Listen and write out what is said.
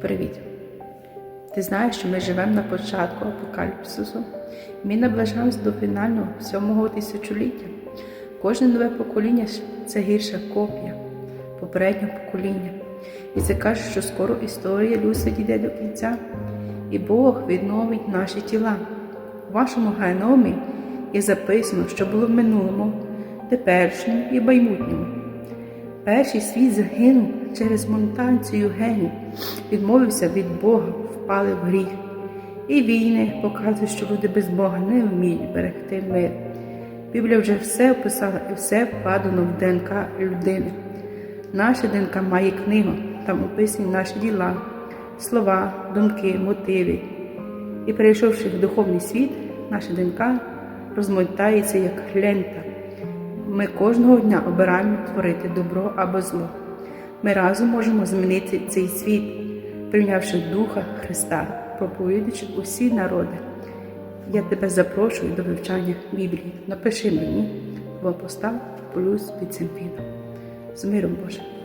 Привіт! Ти знаєш, що ми живемо на початку апокаліпсису. Ми наближаємося до фінального сьомого тисячоліття. Кожне нове покоління це гірша копія попереднього покоління. І це каже, що скоро історія людства дійде до кінця, і Бог відновить наші тіла. У вашому геномі є записано, що було в минулому, теперішньому і майбутньому. Перший світ загинув через монтацію генів, відмовився від Бога, впали в гріх. І війни показують, що люди без Бога не вміють берегти мир. Біблія вже все описала і все вкладено в ДНК людини. Наша ДНК має книгу, там описані наші діла, слова, думки, мотиви. І перейшовши в духовний світ, наша ДНК розмотається як лента. Ми кожного дня обираємо творити добро або зло. Ми разом можемо змінити цей світ, прийнявши Духа Христа, проповідуючи усі народи. Я тебе запрошую до вивчання Біблії. Напиши мені бо постав плюс під цим. З миром Божим!